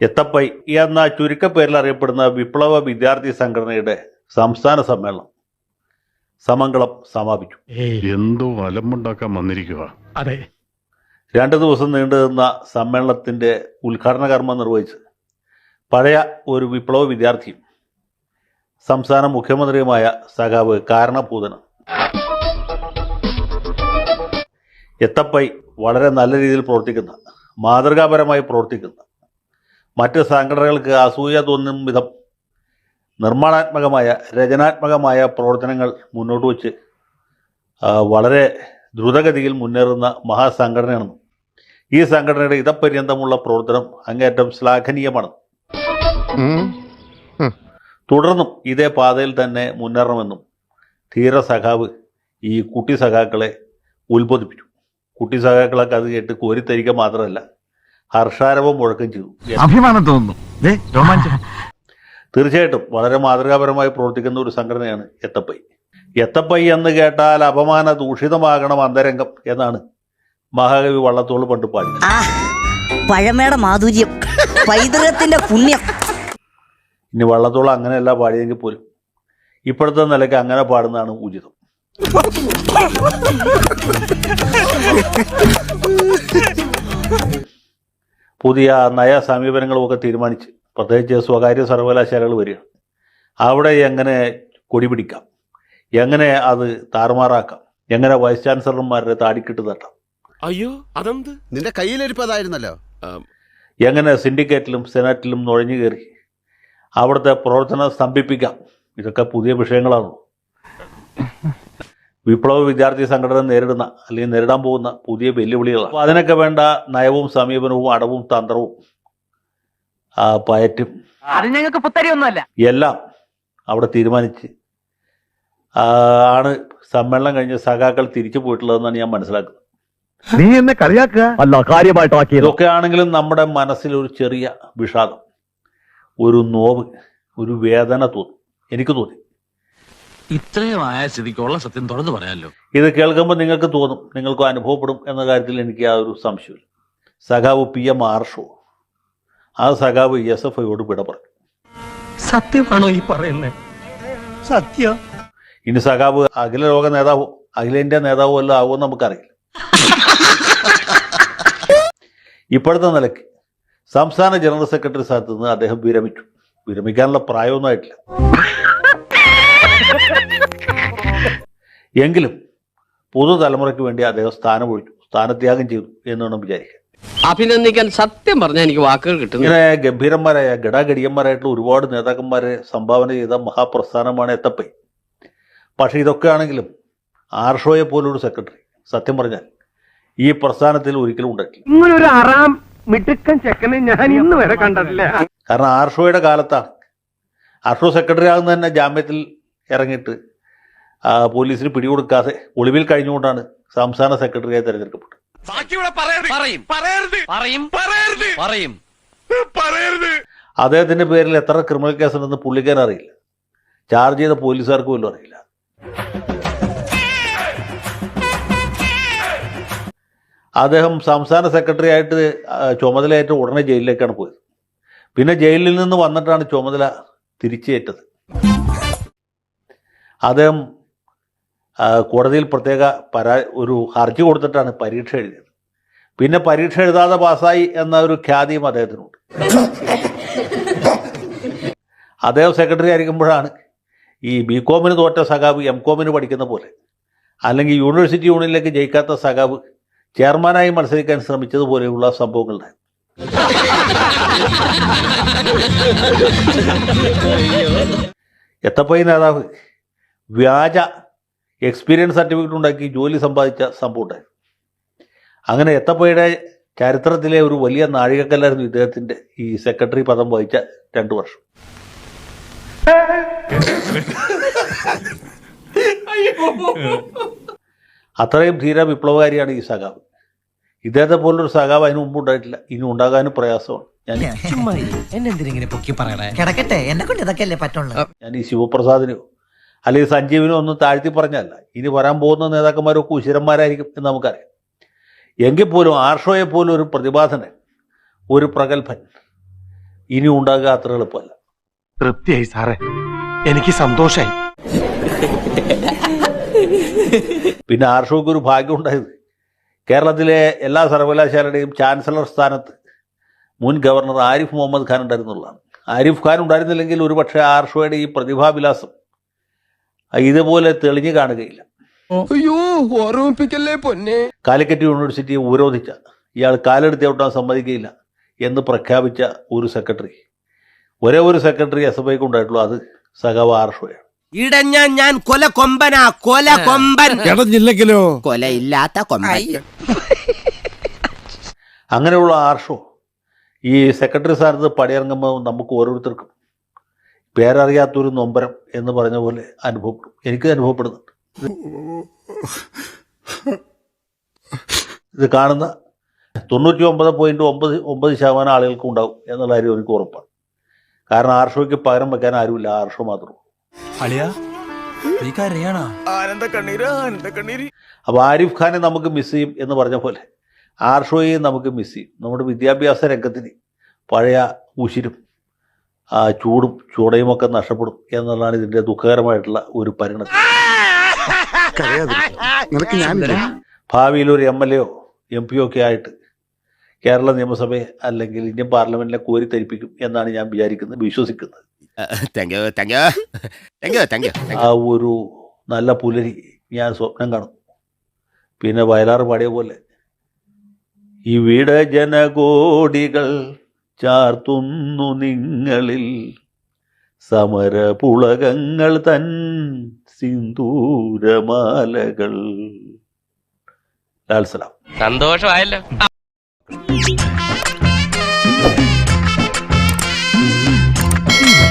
എത്തപ്പൈ എന്ന ചുരുക്കപ്പേരിൽ അറിയപ്പെടുന്ന വിപ്ലവ വിദ്യാർത്ഥി സംഘടനയുടെ സംസ്ഥാന സമ്മേളനം സമംഗളം സമാപിച്ചു. എന്തോ അലമ്പുണ്ടാക്കാൻ വന്നിരിക്കുക അതെ. രണ്ട് ദിവസം നീണ്ടു നിന്ന സമ്മേളനത്തിന്റെ ഉദ്ഘാടന കർമ്മം നിർവഹിച്ച് പഴയ ഒരു വിപ്ലവ വിദ്യാർത്ഥിയും സംസ്ഥാന മുഖ്യമന്ത്രിയുമായ സഖാവ് കാരണഭൂതന് എത്തപ്പൈ വളരെ നല്ല രീതിയിൽ പ്രവർത്തിക്കുന്ന മാതൃകാപരമായി പ്രവർത്തിക്കുന്ന. മറ്റ് സംഘടനകൾക്ക് അസൂയ തോന്നും വിധം നിർമ്മാണാത്മകമായ രചനാത്മകമായ പ്രവർത്തനങ്ങൾ മുന്നോട്ട് വച്ച് വളരെ ദ്രുതഗതിയിൽ മുന്നേറുന്ന മഹാസംഘടനയാണ്. ഈ സംഘടനയുടെ ഇതപര്യന്തമുള്ള പ്രവർത്തനം അങ്ങേറ്റം ശ്ലാഘനീയമാണ്. തുടർന്നും ഇതേ പാതയിൽ തന്നെ മുന്നേറണമെന്നും ധീര സഖാവ് ഈ കുട്ടി സഖാക്കളെ ഉത്ബോധിപ്പിച്ചു. കുട്ടി സഖാക്കളൊക്കെ അത് കേട്ട് കോരിത്തരിക്കുക മാത്രമല്ല ഹർഷാരവം മുഴക്കം ചെയ്തു. അഭിമാനം തോന്നുന്നു. ദേ, രോമാഞ്ചം. തീർച്ചയായിട്ടും വളരെ മാതൃകാപരമായി പ്രവർത്തിക്കുന്ന ഒരു സംഘടനയാണ് എത്തപ്പൈ. എത്തപ്പൈ എന്ന് കേട്ടാൽ അപമാന ദൂഷിതമാകണം അന്തരംഗം എന്നാണ് മഹാകവി വള്ളത്തോൾ പണ്ട് പാടി പഴമയുടെ മാധുര്യം പൈതൃകത്തിന്റെ പുണ്യം. ഇനി വള്ളത്തോൾ അങ്ങനെയല്ല പാടിയെങ്കിൽ പോലും ഇപ്പോഴത്തെ നിലയ്ക്ക് അങ്ങനെ പാടുന്നതാണ് ഉചിതം. പുതിയ നയ സമീപനങ്ങളുമൊക്കെ തീരുമാനിച്ച് പ്രത്യേകിച്ച് സ്വകാര്യ സർവകലാശാലകൾ വരികയാണ് അവിടെ എങ്ങനെ കൊടിപിടിക്കാം എങ്ങനെ അത് താറുമാറാക്കാം? എങ്ങനെ വൈസ് ചാൻസലർമാരുടെ താടിക്കിട്ട് തട്ടാം? അയ്യോ അതെന്ത്? നിന്റെ കയ്യിലിരിപ്പതായിരുന്നല്ലോ. എങ്ങനെ സിൻഡിക്കേറ്റിലും സെനറ്റിലും നുഴഞ്ഞു കയറി അവിടുത്തെ പ്രവർത്തനം സ്തംഭിപ്പിക്കാം? ഇതൊക്കെ പുതിയ വിഷയങ്ങളാണ്. വിപ്ലവ വിദ്യാർത്ഥി സംഘടന നേരിടുന്ന അല്ലെങ്കിൽ നേരിടാൻ പോകുന്ന പുതിയ വെല്ലുവിളികളാണ്. അപ്പോൾ അതിനൊക്കെ വേണ്ട നയവും സമീപനവും അടവും തന്ത്രവും ആ, പയറ്റും അത് ഞങ്ങൾക്ക് പുത്തരിയൊന്നുമല്ല. എല്ലാം അവിടെ തീരുമാനിച്ച് ആണ് സമ്മേളനം കഴിഞ്ഞ് സഖാക്കൾ തിരിച്ചു പോയിട്ടുള്ളതെന്നാണ് ഞാൻ മനസ്സിലാക്കുന്നത്. നീ എന്നെ കളിയാക്കുക? അല്ല കാര്യമായിട്ടാക്കിയത് ഇതൊക്കെ ആണെങ്കിലും നമ്മുടെ മനസ്സിൽ ഒരു ചെറിയ വിഷാദം ഒരു നോവ് ഒരു വേദന തോന്നും. എനിക്ക് തോന്നി. ഇത്രയും ആയ സ്ഥിതിക്കുള്ള സത്യം തുറന്നു പറയാമല്ലോ ഇത് കേൾക്കുമ്പോൾ നിങ്ങൾക്ക് തോന്നും നിങ്ങൾക്ക് അനുഭവപ്പെടും എന്ന കാര്യത്തിൽ എനിക്ക് ആ ഒരു സംശയമില്ല സഖാവ് പി എം ആർഷോ ആ സഖാവ് എസ് എഫ് ഐയോട് വിട പറഞ്ഞു. സത്യമാണോ ഈ പറയുന്നത് സത്യം. ഇനി സഖാവ് അഖില ലോക നേതാവോ അഖിലേന്ത്യാ നേതാവോ എല്ലാം ആവുമെന്ന് നമുക്കറിയില്ല. ഇപ്പോഴത്തെ നിലയ്ക്ക് സംസ്ഥാന ജനറൽ സെക്രട്ടറി സ്ഥാനത്ത് നിന്ന് അദ്ദേഹം വിരമിച്ചു. വിരമിക്കാനുള്ള പ്രായമൊന്നും ആയിട്ടില്ല. എങ്കിലും പുതുതലമുറയ്ക്ക് വേണ്ടി അദ്ദേഹം സ്ഥാനമൊഴിച്ചു സ്ഥാനത്യാഗം ചെയ്തു എന്ന് വേണം വിചാരിക്കുക അഭിനന്ദിക്കാൻ സത്യം പറഞ്ഞാൽ എനിക്ക് വാക്കുകൾ കിട്ടും ഇങ്ങനെ ഗംഭീരന്മാരായ ഘടാഘടിയന്മാരായിട്ടുള്ള ഒരുപാട് നേതാക്കന്മാരെ സംഭാവന ചെയ്ത മഹാപ്രസ്ഥാനമാണ് എത്തപ്പൈ പക്ഷേ ഇതൊക്കെ ആണെങ്കിലും ആർഷോയെ പോലൊരു സെക്രട്ടറി സത്യം പറഞ്ഞാൽ ഈ പ്രസ്ഥാനത്തിൽ ഒരിക്കലും ഉണ്ടായിട്ടില്ല. ഇങ്ങനൊരു അറാം മിടുക്കൻ ചെക്കനെ ഞാൻ ഇന്ന് വരെ കണ്ടിട്ടില്ല. കാരണം ആർഷോയുടെ കാലത്താണ്. ആർഷോ സെക്രട്ടറി ആകുന്ന തന്നെ ജാമ്യത്തിൽ ഇറങ്ങിയിട്ട് പോലീസിന് പിടികൊടുക്കാതെ ഒളിവിൽ കഴിഞ്ഞുകൊണ്ടാണ് സംസ്ഥാന സെക്രട്ടറിയായി തെരഞ്ഞെടുക്കപ്പെട്ടത്. ബാക്കി പറയരുത്. പറയും. പറയരുത്. പറയും. പറയരുത്. പറയും. പറയരുത്. അദ്ദേഹത്തിന്റെ പേരിൽ എത്ര ക്രിമിനൽ കേസ് ഉണ്ടെന്ന് പുള്ളിക്കാൻ അറിയില്ല. ചാർജ് ചെയ്ത പോലീസുകാർക്ക് പോലും അറിയില്ല. അദ്ദേഹം സംസ്ഥാന സെക്രട്ടറി ആയിട്ട് ചുമതലയേറ്റ ഉടനെ ജയിലിലേക്കാണ് പോയത്. പിന്നെ ജയിലിൽ നിന്ന് വന്നിട്ടാണ് ചുമതല തിരിച്ചേറ്റത്. അദ്ദേഹം കോടതിയിൽ പ്രത്യേക പരാ ഒരു ഹർജി കൊടുത്തിട്ടാണ് പരീക്ഷ എഴുതിയത്. പിന്നെ പരീക്ഷ എഴുതാതെ പാസ്സായി എന്ന ഒരു ഖ്യാതിയും അദ്ദേഹത്തിനുണ്ട്. അദ്ദേഹം സെക്രട്ടറി ആയിരിക്കുമ്പോഴാണ് ഈ ബി കോമിന് തോറ്റ സഖാവ് എം കോമിന് പഠിക്കുന്ന പോലെ അല്ലെങ്കിൽ യൂണിവേഴ്സിറ്റി യൂണിയനിലേക്ക് ജയിക്കാത്ത സഖാവ് ചെയർമാനായി മത്സരിക്കാൻ ശ്രമിച്ചതുപോലെയുള്ള സംഭവങ്ങളുടെ എത്തപ്പൈ നേതാവ് വ്യാജ എക്സ്പീരിയൻസ് സർട്ടിഫിക്കറ്റ് ഉണ്ടാക്കി ജോലി സമ്പാദിച്ച സംഭവം ഉണ്ടായി. അങ്ങനെ എത്തപ്പയുടെ ചരിത്രത്തിലെ ഒരു വലിയ നാഴികക്കല്ലായിരുന്നു ഇദ്ദേഹത്തിന്റെ ഈ സെക്രട്ടറി പദം വഹിച്ച രണ്ടു വർഷം. അത്രയും ധീര വിപ്ലവകാരിയാണ് ഈ സഖാവ്. ഇദ്ദേഹത്തെ പോലൊരു സഖാവ് അതിന് മുമ്പ് ഉണ്ടായിട്ടില്ല. ഇനി ഉണ്ടാകാനും പ്രയാസമാണ്. ഞാൻ എന്നെന്തിനെ കിടക്കട്ടെ. എന്നെ കൊണ്ട് ഇതൊക്കെ പറ്റുള്ളൂ. ഞാൻ ഈ ശിവപ്രസാദിനെയോ അല്ലെങ്കിൽ സഞ്ജീവിനോ ഒന്നും താഴ്ത്തി പറഞ്ഞല്ല. ഇനി വരാൻ പോകുന്ന നേതാക്കന്മാരൊക്കെ ഉശിരന്മാരായിരിക്കും എന്ന് നമുക്കറിയാം. എങ്കിൽ പോലും ആർഷോയെ പോലും ഒരു പ്രതിഭാസനൻ ഒരു പ്രഗത്ഭൻ ഇനി ഉണ്ടാകുക അത്ര എളുപ്പമല്ല. തൃപ്തിയായി സാറേ. എനിക്ക് സന്തോഷായി. പിന്നെ ആർഷോക്ക് ഒരു ഭാഗ്യം ഉണ്ടായത് കേരളത്തിലെ എല്ലാ സർവകലാശാലയുടെയും ചാൻസലർ സ്ഥാനത്ത് മുൻ ഗവർണർ ആരിഫ് മുഹമ്മദ് ഖാൻ ഉണ്ടായിരുന്നുള്ളതാണ്. ആരിഫ് ഖാൻ ഉണ്ടായിരുന്നില്ലെങ്കിൽ ഒരുപക്ഷെ ആർഷോയുടെ ഈ പ്രതിഭാവിലാസം ഇതുപോലെ തെളിഞ്ഞു കാണുകയില്ല. അയ്യോ ഓർമ്മിപ്പിക്കല്ലേ പൊന്നെ? കാലിക്കറ്റ് യൂണിവേഴ്സിറ്റിയെ ഉപരോധിച്ച ഇയാൾ കാലെടുത്ത് ഔട്ടാൻ സമ്മതിക്കുകയില്ല എന്ന് പ്രഖ്യാപിച്ച ഒരു സെക്രട്ടറി. ഒരേ ഒരു സെക്രട്ടറി എസ് എഫ് ഐക്ക് ഉണ്ടായിട്ടുള്ളൂ അത് സഖാവ് ആർഷോയാണ്. ഇടഞ്ഞ ഞാൻ കൊല കൊമ്പനാ കൊല കൊമ്പൻ. ഇടഞ്ഞില്ലെങ്കിലോ? കൊമ്പൻ. അങ്ങനെയുള്ള ആർഷോ ഈ സെക്രട്ടറി സ്ഥാനത്ത് പടിയിറങ്ങുമ്പോൾ നമുക്ക് ഓരോരുത്തർക്കും പേരറിയാത്തൊരു നൊമ്പരം എന്ന് പറഞ്ഞ പോലെ അനുഭവപ്പെടും. എനിക്ക് അനുഭവപ്പെടുന്നുണ്ട്. ഇത് കാണുന്ന തൊണ്ണൂറ്റി ഒമ്പത് പോയിന്റ് ഒമ്പത് ഒമ്പത് ശതമാനം ആളുകൾക്ക് ഉണ്ടാവും എന്നുള്ള കാര്യം എനിക്ക് ഉറപ്പാണ്. കാരണം ആർഷോയ്ക്ക് പകരം വെക്കാൻ ആരുമില്ല. ആർഷോ മാത്രമേ അപ്പൊ ആരിഫ് ഖാനെ നമുക്ക് മിസ് ചെയ്യും എന്ന് പറഞ്ഞ പോലെ ആർഷോയെ നമുക്ക് മിസ് ചെയ്യും. നമ്മുടെ വിദ്യാഭ്യാസ രംഗത്തിന് പഴയ ഉശിരും ആ ചൂടും ചൂടയും ഒക്കെ നഷ്ടപ്പെടും എന്നുള്ളതാണ് ഇതിന്റെ ദുഃഖകരമായിട്ടുള്ള ഒരു പരിണതി. ഭാവിയിൽ ഒരു എം എൽ എയോ എം പിയോ ഒക്കെ ആയിട്ട് കേരള നിയമസഭയെ അല്ലെങ്കിൽ ഇന്ത്യൻ പാർലമെന്റിനെ കോരി തരിപ്പിക്കും എന്നാണ് ഞാൻ വിചാരിക്കുന്നത് വിശ്വസിക്കുന്നത്. ആ ഒരു നല്ല പുലരി ഞാൻ സ്വപ്നം കാണും. പിന്നെ വയലാർ പാടിയ പോലെ ഈ ഇവിടെ ജനകോടികൾ ചാർത്തുന്നു നിങ്ങളിൽ സമരപുളകങ്ങൾ തൻ സിന്ദൂരമാലകൾ. സന്തോഷമായല്ലോ.